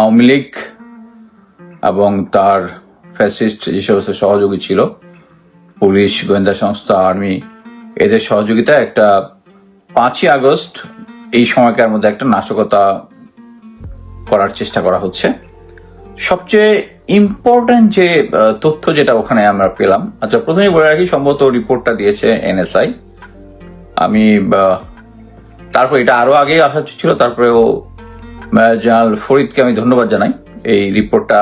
আওয়ামী লীগ এবং তার ফ্যাসিস্ট যে সমস্ত সহযোগী ছিল। পুলিশ, গোয়েন্দা সংস্থা, আর্মি, এদের সহযোগিতায় একটা পাঁচই আগস্ট এই সময়কার মধ্যে একটা নাশকতা করার চেষ্টা করা হচ্ছে। সবচেয়ে ইম্পর্ট্যান্ট যে তথ্য যেটা ওখানে আমরা পেলাম আচ্ছা প্রথমেই বলে রাখি, সম্ভবত রিপোর্টটা দিয়েছে এনএসআই। আমি তারপর এটা আরও আগে আসা ছিল, তারপরেও জেনারেল ফরিদকে আমি ধন্যবাদ জানাই এই রিপোর্টটা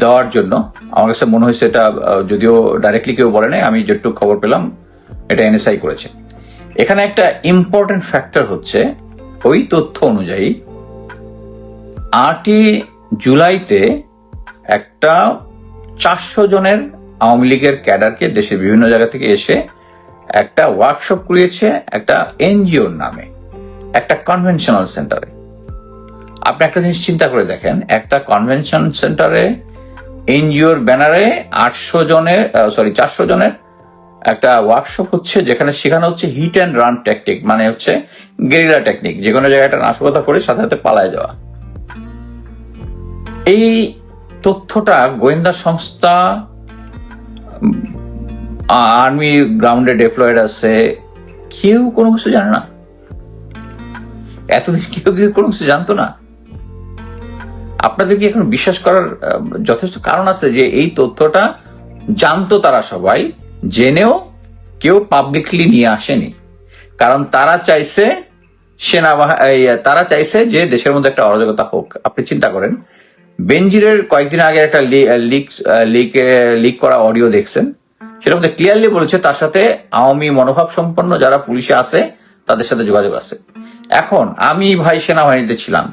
দেওয়ার জন্য। আমার কাছে মনে হয়েছে এটা যদিও ডাইরেক্টলি কেউ বলে নাই, আমি যেটুকু খবর পেলাম, এটা এনএসআই করেছে। এখানে একটা ইম্পর্টেন্ট ফ্যাক্টর হচ্ছে, ওই তথ্য অনুযায়ী আটই জুলাইতে একটা চারশো জনের আওয়ামী লীগের ক্যাডারকে দেশের বিভিন্ন জায়গা থেকে এসে একটা ওয়ার্কশপ করিয়েছে একটা এনজিওর নামে, একটা কনভেনশনাল সেন্টারে আপনি একটা জিনিস চিন্তা করে দেখেন, একটা কনভেনশন সেন্টারে এনজিওর ব্যানারে আটশো জনের সরি চারশো জনের একটা ওয়ার্কশপ হচ্ছে যেখানে শেখানো হচ্ছে হিট অ্যান্ড রান টেকনিক মানে হচ্ছে গেরিলা টেকনিক যে কোনো জায়গায় একটা নাশকতা করে সাথে সাথে পালায় যাওয়া। এই তথ্যটা গোয়েন্দা সংস্থা আর্মি গ্রাউন্ডে ডেপ্লয়েড আছে, কেউ কোনো কিছু জানে না। এতদিন কেউ কেউ কোনো কিছু জানতো না। আপনাদের কি এখন বিশ্বাস করার যথেষ্ট কারণ আছে যে এই তথ্যটা জানতো তারা সবাই, জেনেও কেউ পাবলিকলি নিয়ে আসেনি। কারণ তারা চাইছে সেনাবাহিনী তারা চাইছে যে দেশের মধ্যে একটা অরাজকতা হোক। আপনি চিন্তা করেন, বেনজিরের কয়েকদিন আগে একটা লিক লিক লিক করা অডিও দেখছেন। সেটার মধ্যে ক্লিয়ারলি বলেছে তার সাথে আওয়ামী মনোভাব সম্পন্ন যারা পুলিশে আছে, তাদের সাথে যোগাযোগ আছে। এখন আমি ভাই সেনাবাহিনীতে ছিলাম।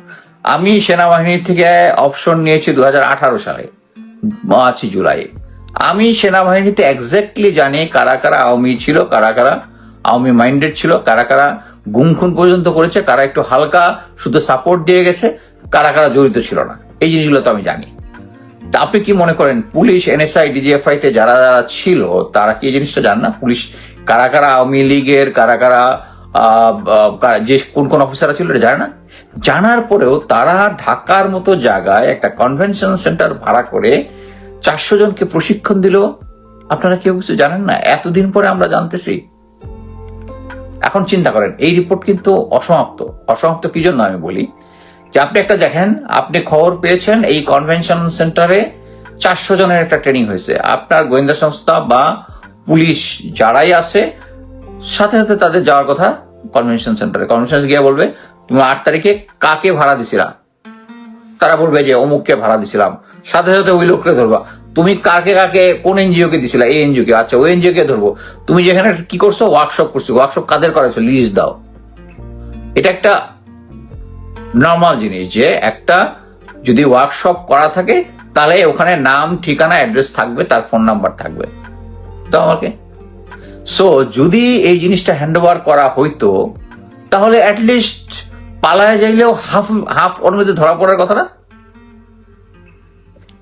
আমি সেনাবাহিনী থেকে অপশন নিয়েছি দু হাজার আঠারো সালে পাঁচই জুলাই। আমি সেনাবাহিনীতে এক্স্যাক্টলি জানি কারা কারা আওয়ামী ছিল, কারা কারা আওয়ামী মাইন্ডেড ছিল, কারা কারা গুম খুন পর্যন্ত করেছে, কারা একটু হালকা শুধু সাপোর্ট দিয়ে গেছে, কারা কারা জড়িত ছিল না। এই জিনিসগুলো তো আমি জানি। তা আপনি কি মনে করেন, পুলিশ এনএসআই ডিজিএফআই তে যারা যারা ছিল, তারা কি এই জিনিসটা জান না? পুলিশ কারা কারা আওয়ামী লীগের, কারা কারা- যে কোন কোন অফিসাররা ছিল, এটা জানে না? জানার পরেও তারা ঢাকার মতো জায়গায় একটা কনভেনশন সেন্টার ভাড়া করে চারশো জনকে প্রশিক্ষণ দিল। আপনারা কেউ কিছু জানেন না? এতদিন পরে আমরা জানতেছি। এখন চিন্তা করেন, এই রিপোর্ট কিন্তু অসমাপ্ত। অসমাপ্ত কি জন্য আমি বলি? যে আপনি একটা দেখেন, আপনি খবর পেয়েছেন, এই কনভেনশন সেন্টারে চারশো জনের একটা ট্রেনিং হয়েছে। আপনার গোয়েন্দা সংস্থা বা পুলিশ যারাই আছে, সাথে সাথে তাদের যাওয়ার কথা কনভেনশন সেন্টারে কনভেনশন গিয়ে বলবে তুমি আট তারিখে কাকে ভাড়া দিছিলা তারা বলবে যে অমুককে ভাড়া দিছিলাম। সাথে সাথে ওই লোককে ধরবা। তুমি কাকে কাকে, কোন এনজিও কে দিছিলা? এই এনজিও কে আচ্ছা ওই এনজিও কে ধরবো। তুমি যেখানে কি করছ? ওয়ার্কশপ করছ। ওয়ার্কশপ কাদের করাইছো? লিস্ট দাও। এটা একটা নর্মাল জিনিস যে একটা যদি ওয়ার্কশপ করা থাকে, তাহলে ওখানে নাম, ঠিকানা অ্যাড্রেস থাকবে, তার ফোন নাম্বার থাকবে। তো আমাকে? সো যদি এই জিনিসটা হ্যান্ড ওভার করা হইতো, তাহলে অ্যাটলিস্ট পালায় যাইলেও হাফ হাফ ওর মধ্যে ধরা পড়ার কথা না?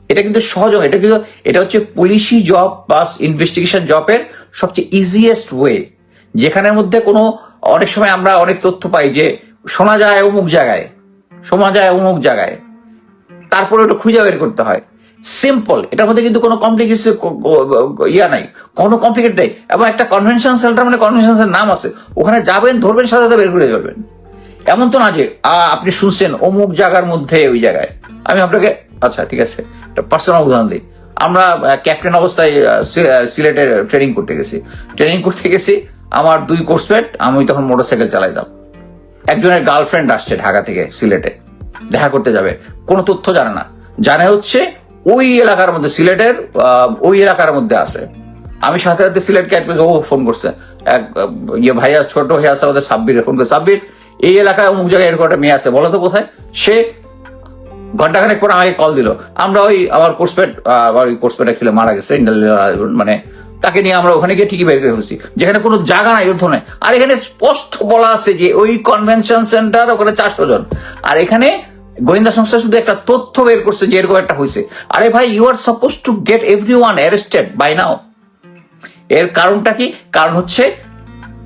এটা কিন্তু সহজ এটা কিন্তু, এটা হচ্ছে পুলিশি জব বা ইনভেস্টিগেশন জবের সবচেয়ে ইজিয়েস্ট ওয়ে যেখানের মধ্যে কোনো, অনেক সময় আমরা অনেক তথ্য পাই যে, শোনা যায় অমুক জায়গায়, শোনা যায় অমুক জায়গায়। তারপরে ওটা খুঁজে বের করতে হয়। সিম্পল এটার মধ্যে কিন্তু কোনো কমপ্লিকেশন ইয়া নাই। কোনো কমপ্লিকেট নেই। এবং একটা কনভেনশন সেন্টার মানে কনভেনশন নাম আছে। ওখানে যাবেন, ধরবেন, সাথে সাথে বের করে যাবেন। এমন তো না যে আপনি শুনছেন অমুক জায়গার মধ্যে ওই জায়গায়। আমি আপনাকে আচ্ছা ঠিক আছে, একটা পার্সোনাল উদাহরণ দিই। আমরা ক্যাপ্টেন অবস্থায় সিলেটে ট্রেনিং করতে গেছি। ট্রেনিং করতে গেছি, আমার দুই কোর্সমেট আমি তখন মোটরসাইকেল চালাইতাম। একজনের গার্লফ্রেন্ড আসছে ঢাকা থেকে, সিলেটে। দেখা করতে যাবে। কোনো তথ্য জানে না। জানে হচ্ছে, ওই এলাকার মধ্যে, সিলেটের ওই এলাকার মধ্যে আছে। আমি সাথে সাথে সিলেটকে এক ও ফোন করছে। এক ইয়ে ভাইয়া, ছোট ভাইয়া আছে আমাদের সাব্বিরে, ফোন করে, সাব্বির এই এলাকায় অমুক জায়গায় এরকম একটা মেয়ে আছে, বলো তো কোথায়? সে ঘন্টাখানেক পর আমাকে কল দিল। আমরা ওই আমার কোর্সপেট আবার ওই কোর্সপেটে খেলে মারা গেছে মানে তাকে নিয়ে আমরা ওখানে গিয়ে ঠিকই বের করে ফেলছি। যেখানে কোনো জায়গা নাই, যুদ্ধ নাই। আর এখানে স্পষ্ট বলা আছে যে ওই কনভেনশন সেন্টার ওখানে চারশো জন। আর এখানে গোয়েন্দা সংস্থা শুধু একটা তথ্য বের করছে যে এরকম একটা হয়েছে। আরে ভাই you are suppose to get every one arrested by now এর কারণটা কি? কারণ হচ্ছে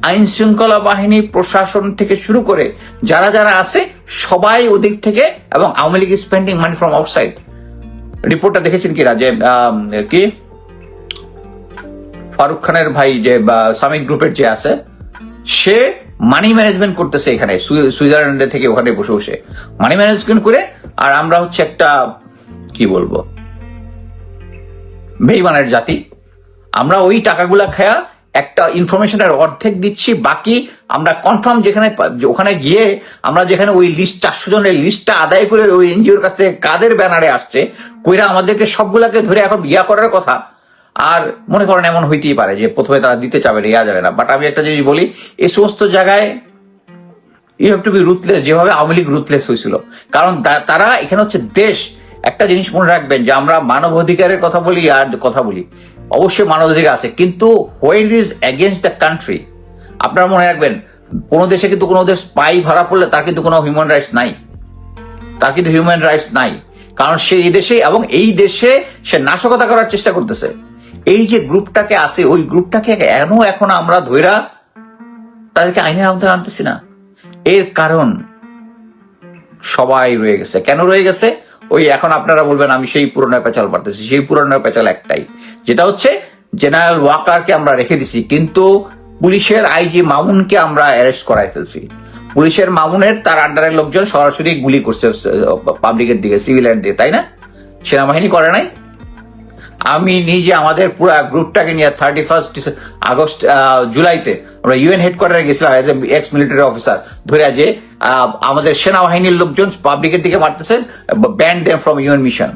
আইন শৃঙ্খলা বাহিনী প্রশাসন থেকে শুরু করে যারা যারা আছে সবাই ওদিক থেকে এবং Awami League spending money from outside রিপোর্টটা দেখেছেন যে আম, কি? ফারুক খানের ভাই যে সামিক গ্রুপের যে আছে সে মানি ম্যানেজমেন্ট করতেছে এখানে সুই- সুইজারল্যান্ডে থেকে ওখানে বসে বসে। মানি ম্যানেজমেন্ট করে আর আমরা হচ্ছে একটা কি বলব? বেইমানের জাতি। আমরা ওই টাকাগুলা খায়া একটা ইনফরমেশনের অর্ধেক দিচ্ছি, বাকি আমরা কনফার্ম যেখানে ওখানে গিয়ে আমরা যেখানে ওই লিস্ট চারশো জনের লিস্টটা আদায় করে ওই এনজিওর কাছ থেকে কাদের ব্যানারে আসছে, কইরা আমাদেরকে সবগুলাকে ধরে এখন ইয়া করার কথা। আর মনে করেন এমন হইতেই পারে যে প্রথমে তারা দিতে চাবে ইয়া যাবে না। বাট আমি একটা জিনিস বলি, এই সমস্ত জায়গায় you have to be ruthless যেভাবে আওয়ামী লীগ রুথলেস হয়েছিল। কারণ তারা এখানে হচ্ছে দেশ। একটা জিনিস মনে রাখবেন যে আমরা মানব অধিকারের কথা বলি আর কথা বলি। অবশ্যই মানব অধিকার আছে। কিন্তু where is against the country আপনারা মনে রাখবেন, কোন দেশে কিন্তু কোনো দেশ স্পাই ধরা পড়লে তার কিন্তু কোনো হিউম্যান রাইটস নাই। তার কিন্তু হিউম্যান রাইটস নাই। কারণ সে এই দেশে এবং এই দেশে সে নাশকতা করার চেষ্টা করতেছে। এই যে গ্রুপটাকে আছে, ওই গ্রুপটাকে কেন এখন আমরা ধইরা তাদেরকে আইনের আওতায় আনতেছি না? এর কারণ সবাই রয়ে গেছে। কেন রয়ে গেছে? ওই এখন আপনারা বলবেন, আমি সেই পুরনো পেঁচাল পারতেছি সেই পুরনো পেঁচাল একটাই। যেটা হচ্ছে, জেনারেল ওয়াকারকে আমরা রেখে দিছি, কিন্তু পুলিশের আইজি মামুনকে আমরা অ্যারেস্ট করাই ফেলছি। পুলিশের মামুনের তার আন্ডারের লোকজন সরাসরি গুলি করছে পাবলিকের দিকে সিভিলের দিকে তাই না? সেনাবাহিনী করে নাই। আমি নিজে আমাদের পুরো গ্রুপটাকে নিয়ে থার্টি ফার্স্ট আগস্ট জুলাইতে আমরা ইউএন হেডকোয়ার্টারে গেছিলাম এজ এক্স মিলিটারি অফিসার ধরে যে আমাদের সেনাবাহিনীর লোকজন পাবলিকের দিকে মারতেছে banned them from UN mission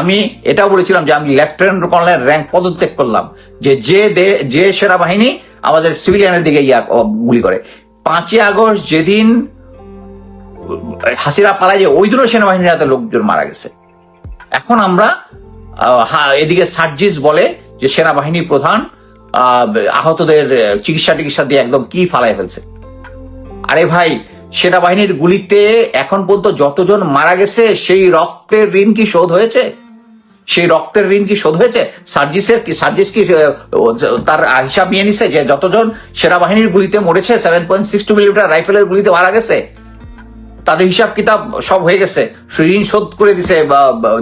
আমি এটাও বলেছিলাম যে আমি লেফটেন্যান্ট কর্নেল র্যাঙ্ক পদত্যাগ করলাম, যে যে যে সেনাবাহিনী আমাদের সিভিলিয়ানের দিকে ইয়া গুলি করে। পাঁচই আগস্ট যেদিন হাসিরা পালায় যে ওই দিনও সেনাবাহিনীর হাতে লোকজন মারা গেছে। এখন আমরা এদিকে সার্জিস বলে যে সেনাবাহিনী প্রধান আহতদের চিকিৎসা টিকিৎসা দিয়ে একদম কি ফালাই ফেলছে। আরে ভাই, সেনাবাহিনীর গুলিতে এখন পর্যন্ত যতজন মারা গেছে, সেই রক্তের ঋণ কি শোধ হয়েছে? সেই রক্তের ঋণ কি শোধ হয়েছে? সার্জিসের কি, সার্জিস কি তার হিসাব নিয়ে নিছে যে যতজন সেনাবাহিনীর গুলিতে মরেছে seven point six two millimetre রাইফেলের গুলিতে মারা গেছে, তাদের হিসাব কিতাব সব হয়ে গেছে। ঋণ শোধ করে দিছে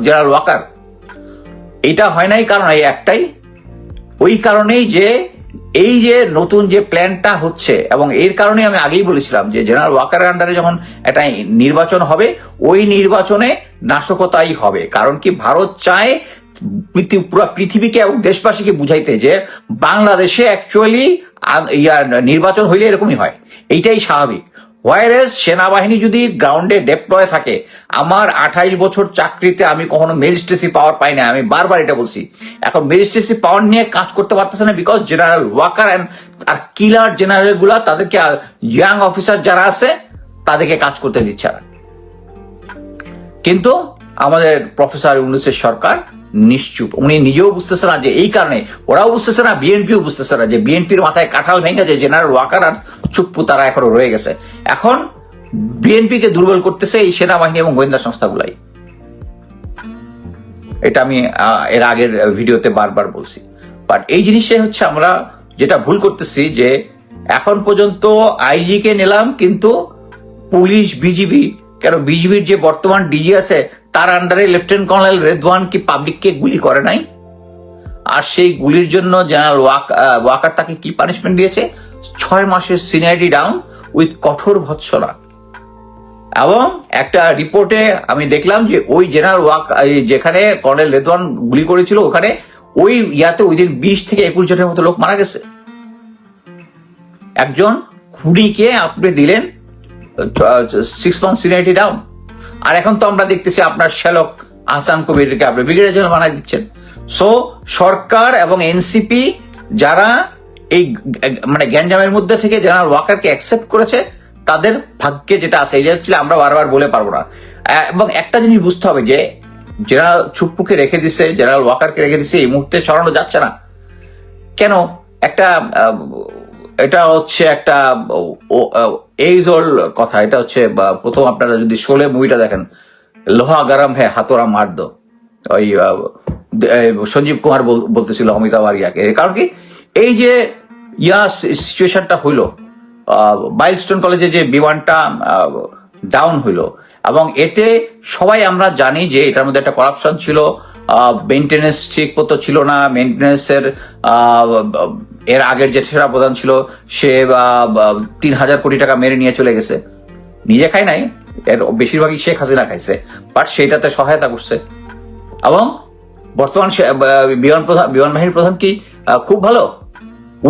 জেনারেল ওয়াকার। এটা হয় নাই কারণ এই একটাই। ওই কারণেই যে এই যে নতুন যে প্ল্যানটা হচ্ছে, এবং এর কারণে আমি আগেই বলেছিলাম যে জেনারেল ওয়াকারের আন্ডারে যখন একটা নির্বাচন হবে, ওই নির্বাচনে নাশকতাই হবে। কারণ কি ভারত চায় পুরো পৃথিবীকে এবং দেশবাসীকে বুঝাইতে যে বাংলাদেশে অ্যাকচুয়ালি নির্বাচন হইলে এরকমই হয়। এইটাই স্বাভাবিক। ওয়াইরেস সেনাবাহিনী যদি গ্রাউন্ডে ডেপ্লয় থাকে, আমার আঠাইশ বছর চাকরিতে আমি কখনো ম্যাজিস্ট্রেসি পাওয়ার পাই না আমি বারবার এটা বলছি। এখন ম্যাজিস্ট্রেসি পাওয়ার নিয়ে কাজ করতে পারতেছে না বিকজ জেনারেল ওয়াকার অ্যান্ড আর কিলার জেনারেলগুলা তাদেরকে ইয়াং অফিসার যারা আছে, তাদেরকে কাজ করতে দিচ্ছে না কিন্তু আমাদের প্রফেসর ইউনুসের সরকার নিশ্চুপ। উনি নিজেও বুঝতেছে না যে এই কারণে, ওরাও বুঝতেছে না, বিএনপিও বুঝতেছে না যে বিএনপির মাথায় কাঁঠাল ভেঙে যে জেনারেল ওয়াকার আর চুপ্পু তারা এখনও রয়ে গেছে। এখন বিএনপিকে দুর্বল করতেছে এই সেনাবাহিনী এবং গোয়েন্দা সংস্থাগুলাই। এটা আমি এর আগের ভিডিওতে বারবার বলছি। বাট এই জিনিসটাই হচ্ছে আমরা যেটা ভুল করতেছি যে এখন পর্যন্ত আইজি কে নিলাম কিন্তু পুলিশ, বিজিবি, কেন বিজিবির যে বর্তমান ডিজি আছে তার আন্ডারে লেফটেন্যান্ট কর্নেল রেদওয়ান কি পাবলিককে গুলি করে নাই? আর সেই গুলির জন্য জেনারেল ওয়াকার তাকে কি পানিশমেন্ট দিয়েছে? ছয় মাসের সিনিয়রিটি ডাউন উইথ কঠোর ভৎসনা। এবং একটা রিপোর্টে আমি দেখলাম যে ওই জেনারেল ওয়াক যেখানে কর্নেল রেদওয়ান গুলি করেছিল ওখানে, ওই ইয়াতে ওই দিন বিশ থেকে একুশ জনের মতো লোক মারা গেছে। একজন খুনিকে আপনি দিলেন সিক্স মান্থ সিনিয়রিটি ডাউন আর এখন তো আমরা দেখতেছি আপনার শ্যালক আহসান কবিরকে আপনি ব্রিগেডের জন্য বানাই দিচ্ছেন। সো সরকার এবং এনসিপি যারা এই মানে গ্যাঞ্জামের মধ্যে থেকে জেনারেল ওয়াকারকে অ্যাকসেপ্ট করেছে, তাদের ভাগ্যে যেটা আছে, এটা হচ্ছে আমরা বারবার বলে পারব না। এবং একটা জিনিস বুঝতে হবে যে, জেনারেল ছুপ্পুকে রেখে দিছে, জেনারেল ওয়াকারকে রেখে দিছে, এই মুহূর্তে সরানো যাচ্ছে না। কেন? একটা এটা হচ্ছে একটা এইজ ওল্ড কথা, এটা হচ্ছে প্রথম আপনারা যদি শোলে মুভিটা দেখেন, লোহা গরম হ্যাঁ হাতোরা মার দো ওই সঞ্জীব কুমার বল- বলতেছিল অমিতাভ আরিয়াকে। কারণ কি? এই যে, ইয়া সিচুয়েশনটা হইল মাইলস্টোন কলেজে যে বিমানটা ডাউন হইল, এবং এতে সবাই আমরা জানি যে এটার মধ্যে একটা করাপশন ছিল মেনটেনেন্স ঠিক মতো ছিল না মেনটেনেন্সের এর আগের যে সেরা প্রধান ছিল, সে তিন হাজার কোটি টাকা মেরে নিয়ে চলে গেছে। নিজে খায় নাই, এর বেশিরভাগই শেখ হাসিনা খাইছে বাট সেইটাতে সহায়তা করছে। এবং বর্তমান বিমান প্রধান বিমান বাহিনীর প্রধান কি? খুব ভালো।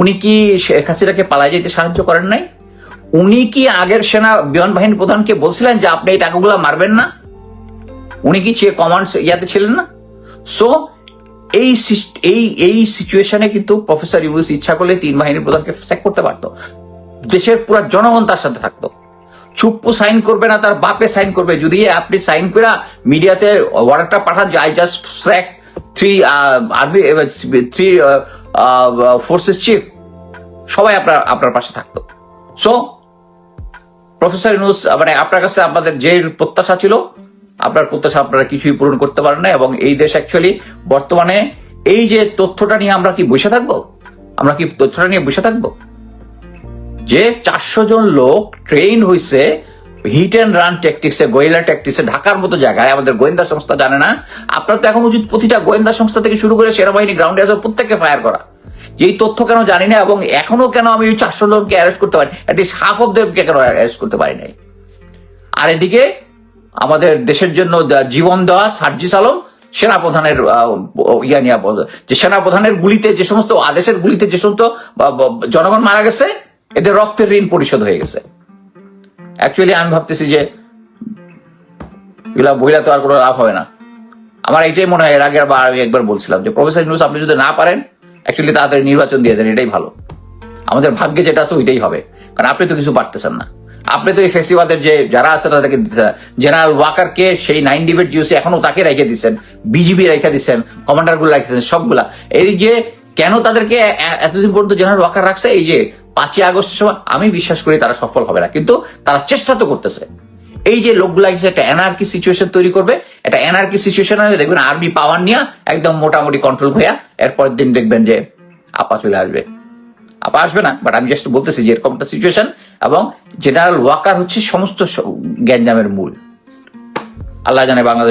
উনি কি শেখ হাসিনাকে পালাই যেতে সাহায্য করেন নাই? উনি কি আগের সেনা বিমান বাহিনীর প্রধানকে বলছিলেন যে, আপনি এই টাকাগুলো মারবেন না? উনি কি কমান্ড ইয়াতে ছিলেন না? সো এই এই এই সিচুয়েশনে কিন্তু প্রফেসর ইউনুস ইচ্ছা করলে তিন বাহিনীর প্রধানকে স্যাক করতে পারতো। দেশের পুরো জনগণ তার সাথে থাকতো। চুপ্পু সাইন করবে না, তার বাপে সাইন করবে। যদি আপনি সাইন করে মিডিয়াতে অর্ডারটা পাঠান যে I just sack three army three forces chief সবাই আপনার আপনার পাশে থাকতো। সো প্রফেসর ইউনুস মানে আপনার কাছে আমাদের যে প্রত্যাশা ছিল আপনার প্রত্যাশা আপনারা কিছুই পূরণ করতে পারেন না এবং এই দেশ অ্যাকচুয়ালি বর্তমানে এই যে তথ্যটা নিয়ে আমরা কি বসে থাকব? আমরা কি তথ্যটা নিয়ে বসে থাকব? যে চারশো জন লোক ট্রেন হইছে হিট অ্যান্ড রান ট্যাকটিক্সে গোয়েন্দা ট্যাকটিক্সে ঢাকার মতো জায়গায়, আমাদের গোয়েন্দা সংস্থা জানে না। আপনার তো এখন উচিত প্রতিটা গোয়েন্দা সংস্থা থেকে শুরু করে সেনাবাহিনী গ্রাউন্ডে আসে প্রত্যেককে ফায়ার করা। এই তথ্য কেন জানি না এবং এখনও কেন আমি চারশো জনকে অ্যারেস্ট করতে পারি? অ্যাটলিস্ট হাফ অফ দেবকে কেন অ্যারেস্ট করতে পারি নাই? আর এদিকে আমাদের দেশের জন্য জীবন দেওয়া সার্জিস আলম সেনাপ্রধানের ইয়া নিয়ে যে সেনাপ্রধানের গুলিতে যে সমস্ত, আদেশের গুলিতে যে সমস্ত জনগণ মারা গেছে, এদের রক্তের ঋণ পরিশোধ হয়ে গেছে। অ্যাকচুয়ালি আমি ভাবতেছি যে এগুলা বইলা তো আর কোনো লাভ হবে না। আমার এটাই মনে হয়, এর আগে আবার আমি একবার বলছিলাম যে প্রফেসর নিউজ আপনি যদি না পারেন অ্যাকচুয়ালি তাড়াতাড়ি নির্বাচন দিয়ে দেন, এটাই ভালো। আমাদের ভাগ্যে যেটা আছে, ওইটাই হবে। কারণ আপনি তো কিছু পারতেছেন না। আপনি তো এই ফেসিবাদের যে যারা আছে তাদেরকে জেনারেল ওয়াকারকে সেই নাইন ডিবেট জিওসি এখনও তাকে রেখে দিচ্ছেন। বিজিবি রেখে দিচ্ছেন কমান্ডারগুলো রেখে সবগুলা। এই যে কেন তাদেরকে এতদিন পর্যন্ত জেনারেল ওয়াকার রাখছে, এই যে পাঁচই আগস্টের সময় আমি বিশ্বাস করি তারা সফল হবে না। কিন্তু তারা চেষ্টা তো করতেছে। এই যে লোকগুলা এসে একটা এনআরকি সিচুয়েশন তৈরি করবে, একটা এনআরকি সিচুয়েশন হবে দেখবেন আর্মি পাওয়ার নিয়ে একদম মোটামুটি কন্ট্রোল হইয়া এরপরের দিন দেখবেন যে আপা চলে আসবে। আপা আসবে না বাট আমি জাস্ট বলতেছি যে এরকম একটা সিচুয়েশন এবং জেনারেল ওয়াকার হচ্ছে সমস্ত গ্যাঞ্জামের মূল। আল্লাহ জানে বাংলাদেশ